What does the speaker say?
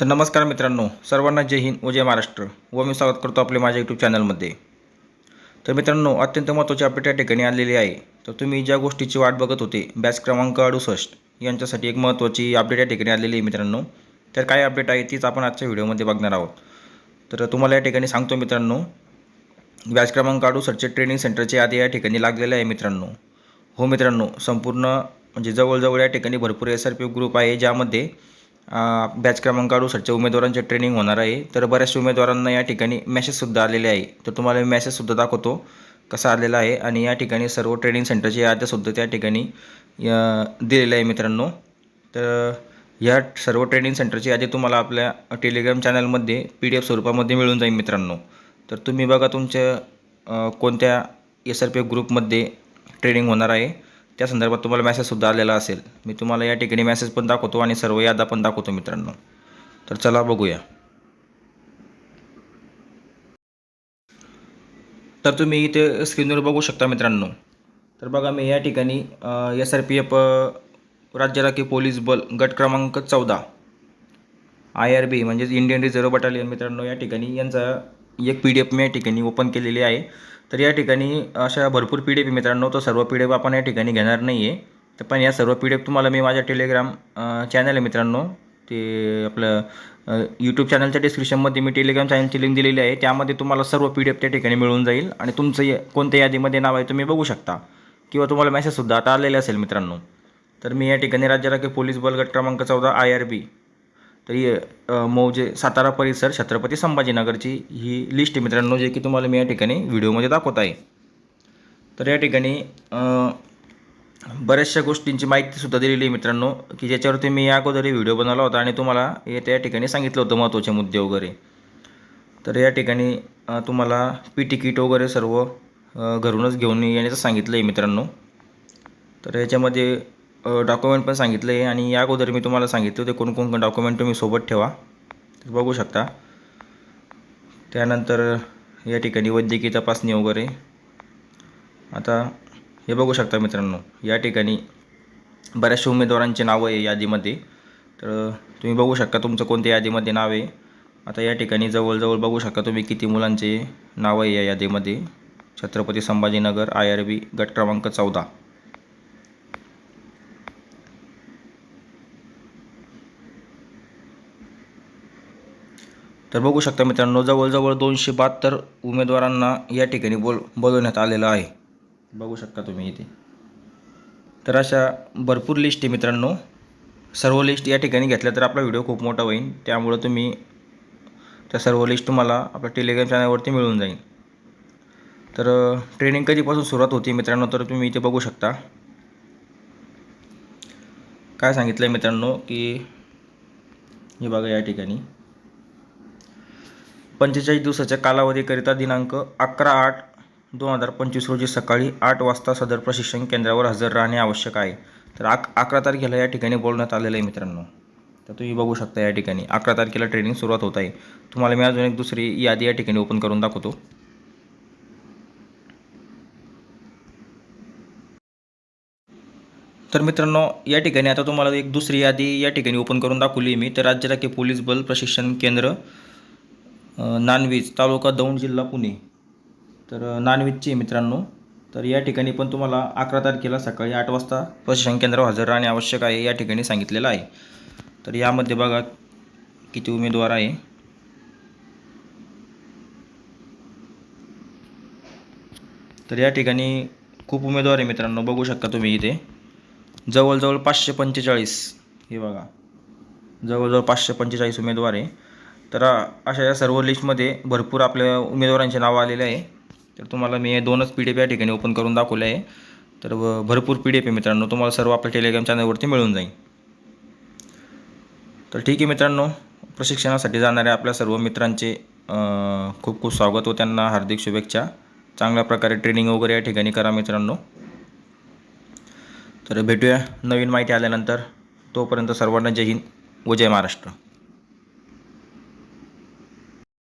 तर नमस्कार मित्रांनो सर्वांना जय हिंद व जय महाराष्ट्र व मी स्वागत करतो आपले माझ्या यूट्यूब चॅनलमध्ये तर मित्रांनो अत्यंत महत्त्वाची अपडेट या ठिकाणी आलेली आहे. तर तुम्ही ज्या गोष्टीची वाट बघत होते बॅच क्रमांक अडुसष्ट यांच्यासाठी एक महत्त्वाची अपडेट या ठिकाणी आलेली आहे मित्रांनो. तर काय अपडेट आहे तीच आपण आजच्या व्हिडिओमध्ये बघणार आहोत. तर तुम्हाला या ठिकाणी सांगतो मित्रांनो बॅच क्रमांक अडुसष्टचे ट्रेनिंग सेंटरचे आधी या ठिकाणी लागलेले आहे मित्रांनो. हो मित्रांनो संपूर्ण म्हणजे जवळजवळ या ठिकाणी भरपूर एस आर पी ग्रुप आहे ज्यामध्ये बॅच क्रमांक अडुसष्टच्या उमेदवारांचे ट्रेनिंग होणार आहे. तर बऱ्याचशा उमेदवारांना या ठिकाणी मॅसेजसुद्धा आलेले आहे. तर तुम्हाला मी मॅसेजसुद्धा दाखवतो कसा आलेला आहे आणि या ठिकाणी सर्व ट्रेनिंग सेंटरचे याद्यासुद्धा त्या ठिकाणी दिलेलं आहे मित्रांनो. तर या सर्व ट्रेनिंग सेंटरची यादी तुम्हाला आपल्या टेलिग्राम चॅनलमध्ये पी डी एफ स्वरूपामध्ये मिळून जाईल मित्रांनो. तर तुम्ही बघा तुमच्या कोणत्या एस आर पी एफ ग्रुपमध्ये ट्रेनिंग होणार आहे. त्या संदर्भात तुम्हाला मॅसेजसुद्धा आलेला असेल मी तुम्हाला या ठिकाणी मेसेज पण दाखवतो आणि सर्व यादा पण दाखवतो मित्रांनो. तर चला बघूया. तर तुम्ही इथे स्क्रीनवर बघू शकता मित्रांनो. तर बघा मी या ठिकाणी एस आर पी एफ राज्य राखीव पोलीस बल गट क्रमांक चौदा. आय आर बी म्हणजेच इंडियन रिझर्व्ह बटालियन मित्रांनो या ठिकाणी यांचा एक पी डी एफ मी या ठिकाणी ओपन केलेली आहे. तर या ठिकाणी अशा भरपूर पी डी एफ मित्रांनो. तर सर्व पी डी एफ आपण या ठिकाणी घेणार नाही आहे तर पण या सर्व पी डी एफ तुम्हाला मी माझ्या टेलिग्राम चॅनल आहे मित्रांनो. ते आपलं यूट्यूब चॅनलच्या डिस्क्रिप्शनमध्ये मी टेलिग्राम चॅनलची लिंक दिलेली आहे. त्यामध्ये तुम्हाला सर्व पी डी एफ त्या ठिकाणी मिळून जाईल. आणि तुमचं कोणत्या यादीमध्ये नाव आहे तुम्ही बघू शकता. किंवा तुम्हाला मेसेजसुद्धा आता आलेले असेल मित्रांनो. तर मी या ठिकाणी राज्य राखीव पोलीस बलगट क्रमांक चौदा आय आर बी तर मौजे सातारा परिसर छत्रपती संभाजीनगरची ही लिस्ट आहे. मित्रांनो जे की तुम्हाला मी या ठिकाणी व्हिडिओमध्ये दाखवत आहे. तर या ठिकाणी बऱ्याचशा गोष्टींची माहितीसुद्धा दिलेली आहे मित्रांनो की ज्याच्यावरती मी या अगोदरही व्हिडिओ बनवला होता आणि तुम्हाला हे त्या ठिकाणी सांगितलं होतं महत्त्वाचे मुद्दे वगैरे. तर या ठिकाणी तुम्हाला पी तिकीट वगैरे सर्व घरूनच घेऊन येण्याचं सांगितलं आहे मित्रांनो. तर याच्यामध्ये डॉक्युमेंट पण सांगितलं आहे आणि या अगोदर मी तुम्हाला सांगितलं होते कोणकोण डॉक्युमेंट तुम्ही सोबत ठेवा. तर बघू शकता. त्यानंतर या ठिकाणी वैद्यकीय तपासणी वगैरे. आता हे बघू शकता मित्रांनो या ठिकाणी बऱ्याचशा उमेदवारांचे नावं आहे यादीमध्ये. तर तुम्ही बघू शकता तुमचं कोणत्या यादीमध्ये नाव आहे. आता या ठिकाणी जवळजवळ बघू शकता तुम्ही किती मुलांचे नावं आहे या यादीमध्ये. Chhatrapati Sambhajinagar I R B गट क्रमांक चौदा. तर बघू शकता मित्रांनो जवळजवळ दोनशे बहात्तर उमेदवारांना या ठिकाणी बोल बोलवण्यात आलेलं आहे. बघू शकता तुम्ही इथे. तर अशा भरपूर लिस्ट आहे मित्रांनो. सर्व लिस्ट या ठिकाणी घेतल्या तर आपला व्हिडिओ खूप मोठा होईल. त्यामुळं तुम्ही त्या सर्व लिस्ट तुम्हाला आपल्या टेलिग्राम चॅनलवरती मिळून जाईल. तर ट्रेनिंग कधीपासून सुरुवात होती मित्रांनो तर तुम्ही इथे बघू शकता. काय सांगितलं आहे मित्रांनो की हे बघा या ठिकाणी. पंचेचाळीस दिवसाच्या कालावधीकरिता दिनांक अकरा आठ दोन हजार पंचवीस रोजी सकाळी आठ वाजता सदर प्रशिक्षण केंद्रावर हजर राहणे आवश्यक आहे. तर आक अकरा तारखेला या ठिकाणी बोलण्यात आलेलं आहे मित्रांनो. तर तुम्ही बघू शकता या ठिकाणी. अकरा तारखेला ट्रेनिंग सुरुवात होत आहे. तुम्हाला मी अजून एक दुसरी यादी या ठिकाणी ओपन करून दाखवतो. तर मित्रांनो या ठिकाणी आता तुम्हाला एक दुसरी यादी या ठिकाणी ओपन करून दाखवली मी. तर राज्य राखीव पोलीस बल प्रशिक्षण केंद्र नानवीज तालुका दौंड जिल्हा पुणे. तर अ, नानवीजची आहे मित्रांनो. तर या ठिकाणी पण तुम्हाला अकरा तारखेला सकाळी आठ वाजता प्रशिक्षण केंद्रावर हजर राहणे आवश्यक आहे या ठिकाणी सांगितलेलं आहे. तर यामध्ये बघा किती उमेदवार आहे. तर या ठिकाणी खूप उमेदवार आहे मित्रांनो बघू शकता तुम्ही इथे. जवळजवळ पाचशे पंचेचाळीस हे बघा. जवळजवळ पाचशे पंचेचाळीस उमेदवार आहे. तर अशा या सर्व लिस्टमध्ये भरपूर आपल्या उमेदवारांचे नावं आलेले आहे. तर तुम्हाला मी दोनच पी डी एफ या ठिकाणी ओपन करून दाखवले आहे. तर भरपूर पी डी एफ आहे मित्रांनो. तुम्हाला सर्व आपल्या टेलिग्राम चॅनलवरती मिळून जाईल. तर ठीक आहे मित्रांनो. प्रशिक्षणासाठी जाणाऱ्या आपल्या सर्व मित्रांचे खूप खूप स्वागत व त्यांना हार्दिक शुभेच्छा. चांगल्या प्रकारे ट्रेनिंग वगैरे या ठिकाणी करा मित्रांनो. तर भेटूया नवीन माहिती आल्यानंतर. तोपर्यंत सर्वांना जय हिंद व जय महाराष्ट्र.